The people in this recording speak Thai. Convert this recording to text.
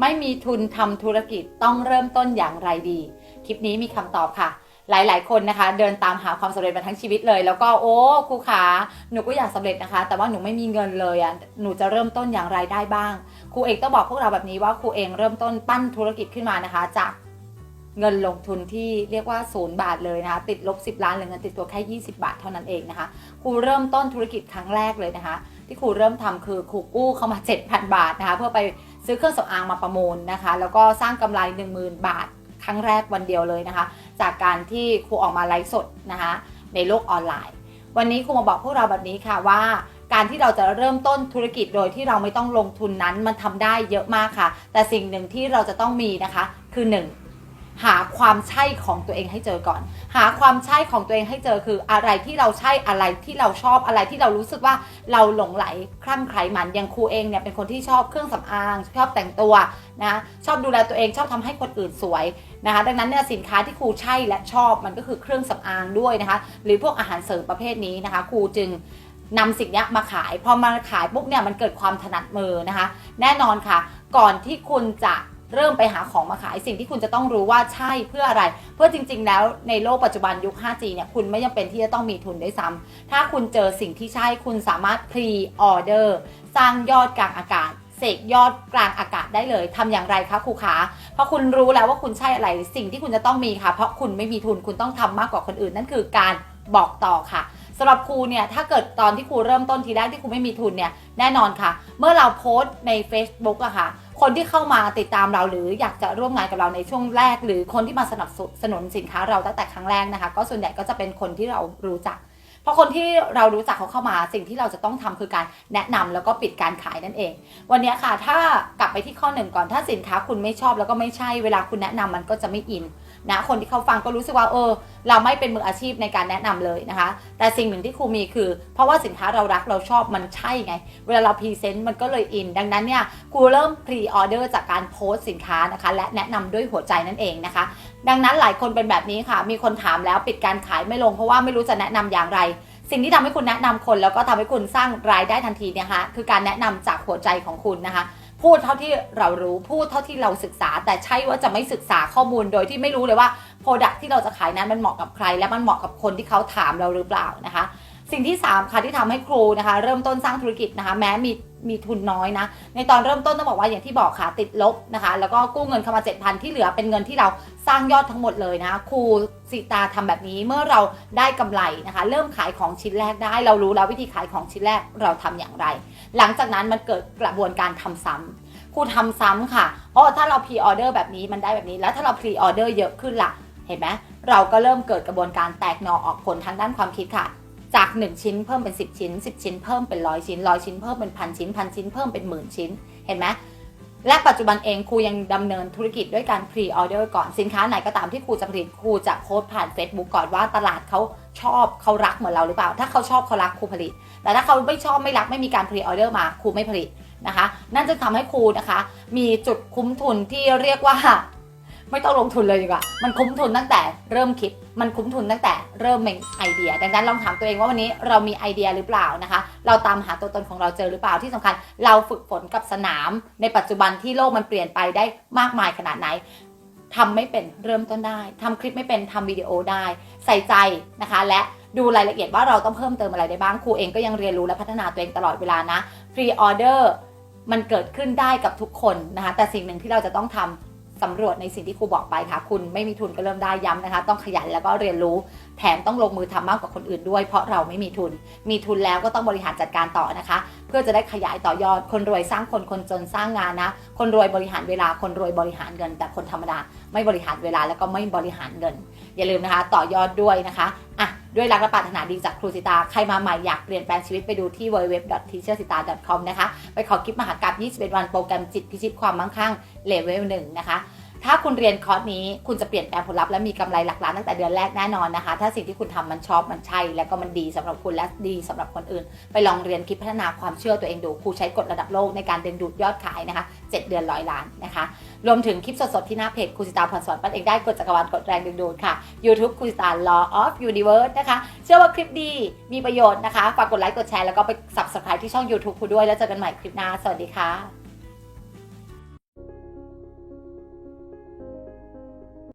ไม่มีทุนทำธุรกิจต้องเริ่มต้นอย่างไรดี คลิปนี้มีคำตอบค่ะ หลาย ๆ คนนะคะ เดินตามหาความสำเร็จมาทั้งชีวิตเลย แล้วก็โอ้ครูขาหนูก็อยากสำเร็จนะคะ แต่ว่าหนูไม่มีเงินเลยอะหนูจะเริ่มต้นอย่างไรได้บ้างครูเองต้องบอกพวกเราแบบนี้ว่าครูเองเริ่มต้นปั้นธุรกิจขึ้นมานะคะ จากเงินลงทุนที่เรียกว่าศูนย์บาทเลยนะคะ ติดลบ 10 ล้านหลือเงินติดตัวแค่ 20 บาทเท่านั้นเองนะคะครูเริ่มต้นธุรกิจครั้งแรกเลยนะคะ ที่ครูเริ่มทำคือครูกู้เข้ามา 7,000 บาทนะคะ เพื่อไป ซื้อเครื่องสำอางมาประมูลนะคะ แล้วก็สร้างกำไร 10,000 บาท ครั้งแรกวันเดียวเลยนะคะ จากการที่ครูออกมาไลฟ์สดนะคะ ในโลกออนไลน์ วันนี้ครูมาบอกพวกเราแบบนี้ค่ะว่าการที่เราจะเริ่มต้นธุรกิจโดยที่เราไม่ต้องลงทุนนั้นมันทำได้เยอะมากค่ะ แต่สิ่งหนึ่งที่เราจะต้องมีนะคะ คือหนึ่ง หาความใช่ของตัวเองให้เจอก่อน หาความใช่ของตัวเองให้เจอคืออะไรที่เราใช่อะไรที่เราชอบอะไรที่เรารู้สึกว่าเราหลงไหลคลั่งไคล้มันอย่างครูเองเนี่ยเป็นคนที่ชอบเครื่องสำอางชอบแต่งตัวนะชอบดูแลตัวเองชอบทำให้คนอื่นสวยนะคะดังนั้นเนี่ยสินค้าที่ครูใช่และชอบมันก็คือเครื่องสำอางด้วยนะคะหรือพวกอาหารเสริมประเภทนี้นะคะครูจึงนำสิ่งนี้มาขาย พอมาขายปุ๊บเนี่ยมันเกิดความถนัดมือนะคะ แน่นอนค่ะ ก่อนที่คุณจะ เริ่มไปหาของมาขายสิ่งที่คุณจะต้องรู้ว่าใช่เพื่ออะไร เพื่อจริง ๆ แล้วในโลกปัจจุบันยุค 5G เนี่ยคุณไม่จำเป็นที่จะต้องมีทุนได้วยซ้ำถ้าคุณเจอสิ่งที่ใช่คุณสามารถ pre order สร้างยอดกลางอากาศเสกยอดกลางอากาศได้เลยทำอย่างไรคะครูขาเพราะคุณรู้แล้วว่าคุณใช่อะไรสิ่งที่คุณจะต้องมีค่ะ เพราะคุณไม่มีทุนคุณต้องทำมากกว่าคนอื่น นั่นคือการบอกต่อค่ะ สำหรับครูเนี่ยถ้าเกิดตอนที่ครูเริ่มต้นทีแรกที่ครูไม่มีทุนเนี่ยแน่นอนค่ะ เมื่อเราโพสต์ใน Facebook อะค่ะ คนที่เข้ามาติดตามเราหรืออยากจะร่วมงานกับเราในช่วงแรก หรือคนที่มาสนับสนุนสินค้าเราตั้งแต่ครั้งแรกนะคะ ก็ส่วนใหญ่ก็จะเป็นคนที่เรารู้จัก เพราะคนที่เรารู้จักเขาเข้ามาสิ่งที่เราจะต้องทำคือการแนะนำแล้วก็ปิดการขายนั่นเอง วันนี้ค่ะถ้ากลับไปที่ข้อหนึ่งก่อนถ้าสินค้าคุณไม่ชอบแล้วก็ไม่ใช่เวลาคุณแนะนำมันก็จะไม่อินนะคนที่เขาฟังก็รู้สึกว่าเออ เราไม่เป็นมืออาชีพในการแนะนำเลยนะคะ แต่สิ่งหนึ่งที่ครูมีคือ เพราะว่าสินค้าเรารักเราชอบมันใช่ไง เวลาเราพรีเซนต์มันก็เลยอิน ดังนั้นเนี่ยครูเริ่มพรีออเดอร์จากการโพสต์สินค้านะคะ และแนะนำด้วยหัวใจนั่นเองนะคะ ดังนั้นหลายคนเป็นแบบนี้ค่ะ มีคนถามแล้วปิดการขายไม่ลงเพราะว่าไม่รู้จะแนะนำอย่างไร สิ่งที่ทำให้คุณแนะนำคน แล้วก็ทำให้คุณสร้างรายได้ทันทีเนี่ยค่ะคือการแนะนำจากหัวใจของคุณนะคะ พูดเท่าที่เรารู้พูดเท่าที่เราศึกษา แต่ใช่ว่าจะไม่ศึกษาข้อมูลโดยที่ไม่รู้เลยว่าโปรดักที่เราจะขายนั้นมันเหมาะกับใคร และมันเหมาะกับคนที่เขาถามเราหรือเปล่านะคะ สิ่งที่ 3 ค่ะที่ทำให้ครูนะคะ เริ่มต้นสร้างธุรกิจนะคะ แม้มีมีทุนน้อยนะ ในตอนเริ่มต้นต้องบอกว่าอย่างที่บอกค่ะติดลบนะคะ แล้วก็กู้เงินเข้ามา 7,000 ที่เหลือเป็นเงินที่เราสร้างยอดทั้งหมดเลยนะครูสิตาทำแบบนี้เมื่อเราได้กำไรนะคะ เริ่มขายของชิ้นแรกได้ เรารู้แล้ววิธีขายของชิ้นแรกเราทำอย่างไร หลังจากนั้นมันเกิดกระบวนการทำซ้ำครูทำซ้ำค่ะ เพราะถ้าเราพรีออเดอร์แบบนี้มันได้แบบนี้ แล้วถ้าเราพรีออเดอร์เยอะขึ้นล่ะ เห็นไหมเราก็เริ่มเกิดกระบวนการแตกหน่อออกผลทางด้านความคิดค่ะ จาก 1 ชิ้นเพิ่มเป็น 10 ชิ้น 10 ชิ้นเพิ่มเป็นร้อยชิ้นร้อยชิ้นเพิ่มเป็นพันชิ้นพันชิ้นเพิ่มเป็นหมื่นชิ้น เห็นไหมและปัจจุบันเองครูยังดำเนินธุรกิจด้วยการพรีออเดอร์ก่อนสินค้าไหนก็ตามที่ครูจะผลิตครูจะโพสต์ผ่าน Facebook ก่อนว่าตลาดเขาชอบเขารักเหมือนเราหรือเปล่า ถ้าเขาชอบเขารักครูผลิต แต่ถ้าเขาไม่ชอบไม่รักไม่มีการพรีออเดอร์มาครูไม่ผลิตนะคะ นั่นจะทำให้ครูนะคะ มีจุดคุ้มทุนที่เรียกว่า ไม่ต้องลงทุนเลยดีกว่า มันคุ้มทุนตั้งแต่เริ่มคิด มันคุ้มทุนตั้งแต่เริ่มมีไอเดีย ดังนั้นลองถามตัวเองว่าวันนี้เรามีไอเดียหรือเปล่านะคะ เราตามหาตัวตนของเราเจอหรือเปล่าที่สำคัญ เราฝึกฝนกับสนาม ในปัจจุบันที่โลกมันเปลี่ยนไปได้มากมายขนาดไหนทำไม่เป็นเริ่มต้นได้ทำคลิปไม่เป็นทำวิดีโอได้ ใส่ใจนะคะ และดูรายละเอียดว่าเราต้องเพิ่มเติมอะไรได้บ้างครูเองก็ยังเรียนรู้และพัฒนาตัวเองตลอดเวลานะพรีออเดอร์มันเกิดขึ้นได้กับทุกคนนะคะแต่สิ่งหนึ่งที่เราจะต้องทำ สำรวจในสิ่งที่ครูบอกไปค่ะ คุณไม่มีทุนก็เริ่มได้ย้ำนะคะ ต้องขยันแล้วก็เรียนรู้ แถมต้องลงมือทำมากกว่าคนอื่นด้วย เพราะเราไม่มีทุน มีทุนแล้วก็ต้องบริหารจัดการต่อนะคะ พื่อจะได้ขยายต่อยอดคนรวยสร้างคนคนจนสร้างงานนะ คนรวยบริหารเวลาคนรวยบริหารเงิน แต่คนธรรมดาไม่บริหารเวลาแล้วก็ไม่บริหารเงิน อย่าลืมนะคะ ต่อยอดด้วยนะคะอะด้วยรักและปรารถนาดีจากครูสิตา ใครมาใหม่อยากเปลี่ยนแปลงชีวิตไปดูที่ www.teachersita.com นะคะ ไปขอคลิปมหากรรม21 วันโปรแกรมจิตพิชิตความมั่งคั่งเลเวลหนึ่งนะคะ ถ้าคุณเรียนคอร์สนี้คุณจะเปลี่ยนแปลงผลลัพธ์และมีกำไรหลักล้านตั้งแต่เดือนแรกแน่นอนนะคะ ถ้าสิ่งที่คุณทำมันชอบมันใช่ แล้วก็มันดีสำหรับคุณและดีสำหรับคนอื่น ไปลองเรียนคิดพัฒนาความเชื่อตัวเองดูครูใช้กฎระดับโลกในการดึงดูดยอดขายนะคะ7เดือนร้อยล้านนะคะ รวมถึงคลิปสดๆ ที่หน้าเพจครูสิตาพรสวรรค์ปั้นเองได้กดจักรวาลกดแรงดึงดูดค่ะ YouTube ครูสิตา Law of Universe นะคะ เชื่อว่าคลิปดีมีประโยชน์นะคะฝากกดไลค์กดแชร์แล้วก็ไป subscribe ที่ช่อง YouTube ครูด้วยแล้วเจอกันใหม่คลิปหน้าสวัสดีค่ะ